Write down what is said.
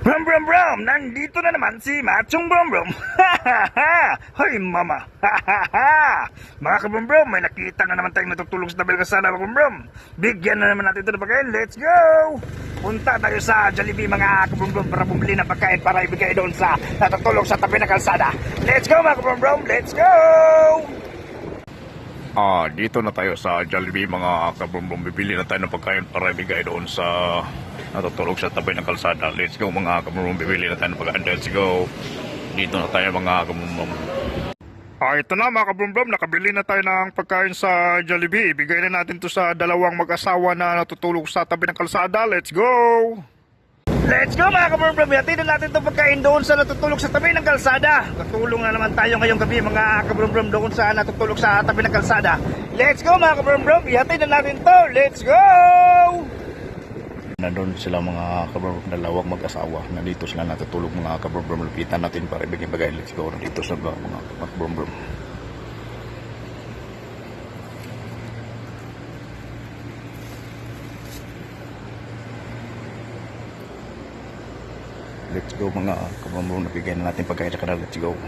Brum brum brum! Nandito na naman si Machong Brum Brum! Hoy mama! mga kabrum brum, may nakita na naman tayong natutulog sa tabel kasana kabrum brum! Bigyan na naman natin ito ng pagkain, let's go! Punta tayo sa Jollibee mga kabrum brum para bumili ng pagkain para ibigay doon sa natutulog sa tabi ng kalsada. Let's go mga kabrum brum, let's go! Ah, dito na tayo sa Jollibee mga kabumbong. Bibili na tayo ng pagkain para ibigay doon sa natutulog sa tabi ng kalsada. Let's go mga kabumbong. Bibili na tayo ng pagkain. Let's go. Dito na tayo mga kabumbong. Ah, ito na mga kabumbong. Nakabili na tayo ng pagkain sa Jollibee. Ibigay na natin to sa dalawang mag-asawa na natutulog sa tabi ng kalsada. Let's go! Let's go mga kabrum brum! Hatid na natin itong pagkain doon sa natutulog sa tabi ng kalsada. Katulong na naman tayo ngayong gabi mga kabrum brum doon sa natutulog sa tabi ng kalsada. Let's go mga kabrum brum! Hatid na natin to! Let's go! Nandun sila mga kabumbong dalawang mag-asawa. Nandito sila natutulog mga kabumbong. Lupitan natin para ibigay bagay. Let's go. Nandito sa mga mga kabumbong. Let's go mga kabumbong. Nabigyan na natin pagkain sa kanila. Let's go.